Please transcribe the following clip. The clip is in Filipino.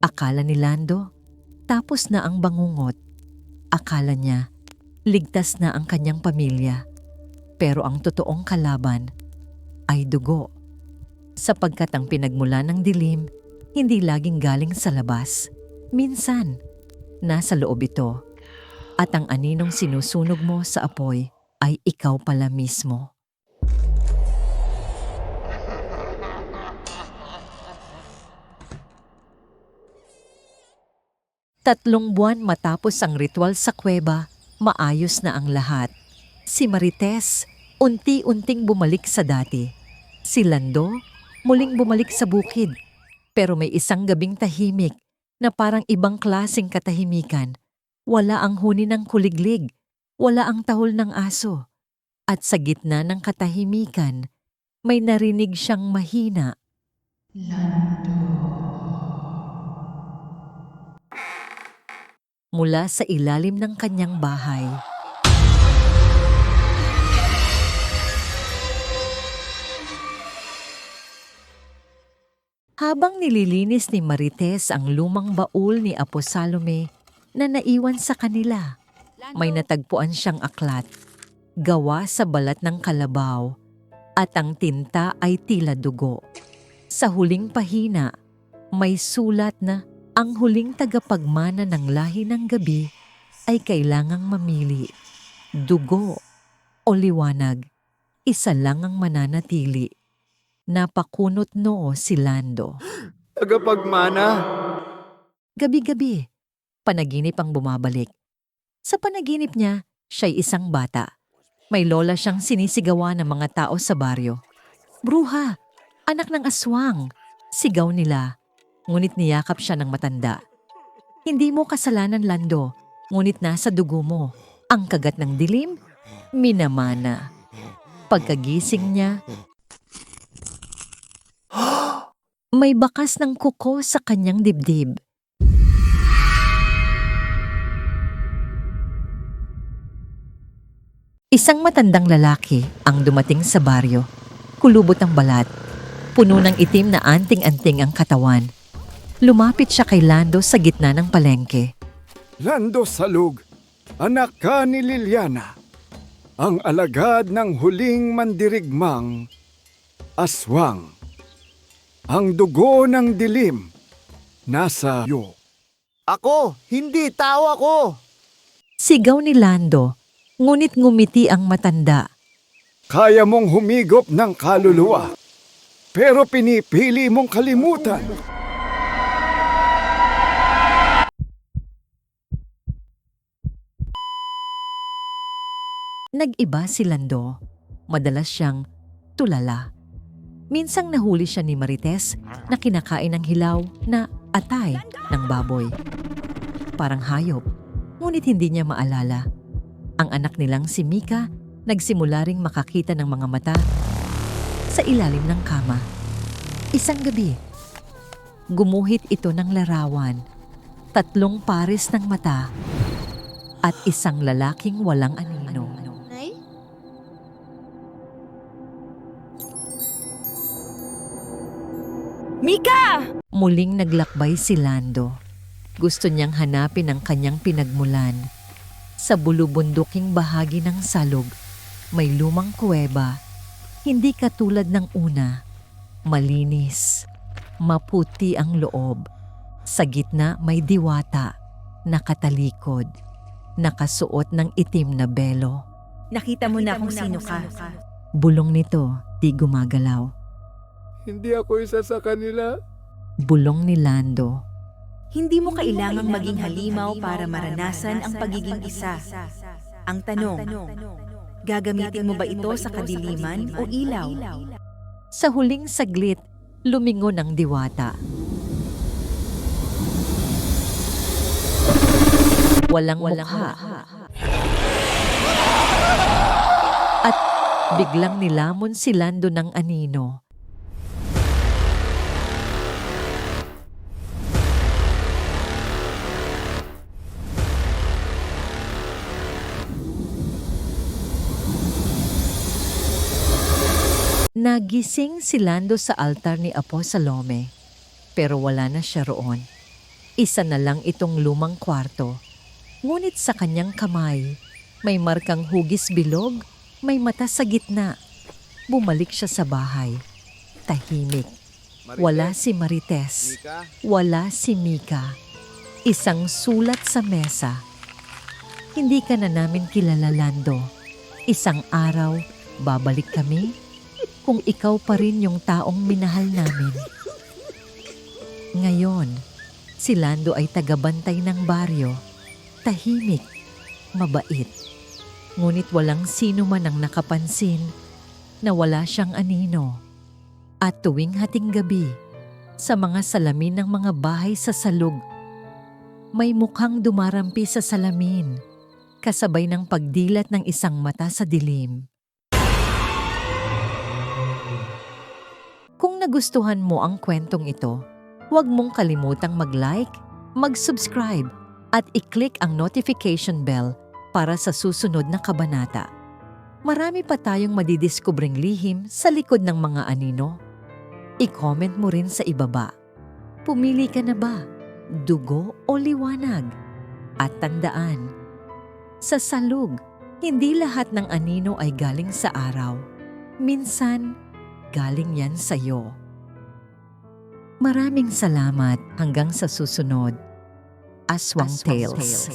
Akala ni Lando, tapos na ang bangungot. Akala niya, ligtas na ang kanyang pamilya. Pero ang totoong kalaban ay dugo. Sapagkat ang pinagmula ng dilim, hindi laging galing sa labas. Minsan, nasa loob ito. At ang aninong sinusunog mo sa apoy ay ikaw pala mismo. Tatlong buwan matapos ang ritual sa kuweba, maayos na ang lahat. Si Marites, unti-unting bumalik sa dati. Si Lando, muling bumalik sa bukid. Pero may isang gabing tahimik na parang ibang klasing katahimikan. Wala ang huni ng kuliglig, wala ang tahol ng aso. At sa gitna ng katahimikan, may narinig siyang mahina. Mula sa ilalim ng kanyang bahay. Habang nililinis ni Marites ang lumang baul ni Apo Salome na naiwan sa kanila, may natagpuan siyang aklat, gawa sa balat ng kalabaw, at ang tinta ay tila dugo. Sa huling pahina, may sulat na ang huling tagapagmana ng lahi ng gabi ay kailangang mamili. Dugo o liwanag, isa lang ang mananatili. Napakunot noo si Lando. Tagapagmana. Gabi-gabi, panaginip ang bumabalik. Sa panaginip niya, siya'y isang bata. May lola siyang sinisigawan ng mga tao sa baryo. Bruha, anak ng aswang. Sigaw nila, ngunit niyakap siya ng matanda. Hindi mo kasalanan, Lando, ngunit nasa dugo mo. Ang kagat ng dilim, minamana. Pagkagising niya, may bakas ng kuko sa kanyang dibdib. Isang matandang lalaki ang dumating sa baryo. Kulubot ang balat. Puno ng itim na anting-anting ang katawan. Lumapit siya kay Lando sa gitna ng palengke. Lando Salug, anak ka ni Liliana. Ang alagad ng huling mandirigmang aswang. Ang dugo ng dilim nasa iyo. Ako! Hindi! Tao ako! Sigaw ni Lando, ngunit ngumiti ang matanda. Kaya mong humigop ng kaluluwa, pero pinipili mong kalimutan. Nag-iba si Lando. Madalas siyang tulala. Minsang nahuli siya ni Marites na kinakain ng hilaw na atay ng baboy. Parang hayop, ngunit hindi niya maalala. Ang anak nilang si Mika nagsimula ring makakita ng mga mata sa ilalim ng kama. Isang gabi, gumuhit ito ng larawan, tatlong pares ng mata at isang lalaking walang anino. Mika! Muling naglakbay si Lando. Gusto niyang hanapin ang kanyang pinagmulan. Sa bulubunduking bahagi ng salog, may lumang kuweba. Hindi katulad ng una. Malinis. Maputi ang loob. Sa gitna may diwata. Nakatalikod. Nakasuot ng itim na belo. Nakita mo na kung sino ka. Bulong nito, di gumagalaw. Hindi ako isa sa kanila. Bulong ni Lando. Hindi mo kailangang maging halimaw para maranasan ang pagiging isa. Ang tanong, gagamitin mo ba ito sa kadiliman o ilaw? Sa huling saglit, lumingon ang diwata. Walang mukha. At biglang nilamon si Lando ng anino. Nagising si Lando sa altar ni Apo Salome, pero wala na siya roon. Isa na lang itong lumang kwarto. Ngunit sa kanyang kamay, may markang hugis bilog, may mata sa gitna. Bumalik siya sa bahay. Tahimik. Wala si Marites. Wala si Mika. Isang sulat sa mesa. Hindi ka na namin kilala, Lando. Isang araw, babalik kami kung ikaw pa rin yung taong minahal namin. Ngayon, si Lando ay tagabantay ng baryo. Tahimik, mabait. Ngunit walang sino man ang nakapansin na wala siyang anino. At tuwing hating gabi, sa mga salamin ng mga bahay sa salug, may mukhang dumarampi sa salamin, kasabay ng pagdilat ng isang mata sa dilim. Nagustuhan mo ang kwentong ito, huwag mong kalimutang mag-like, mag-subscribe, at i-click ang notification bell para sa susunod na kabanata. Marami pa tayong madidiskubring lihim sa likod ng mga anino. I-comment mo rin sa ibaba. Pumili ka na ba? Dugo o liwanag? At tandaan, sa salug, hindi lahat ng anino ay galing sa araw. Minsan, galing yan sa iyo. Maraming salamat hanggang sa susunod. Aswang, Tales.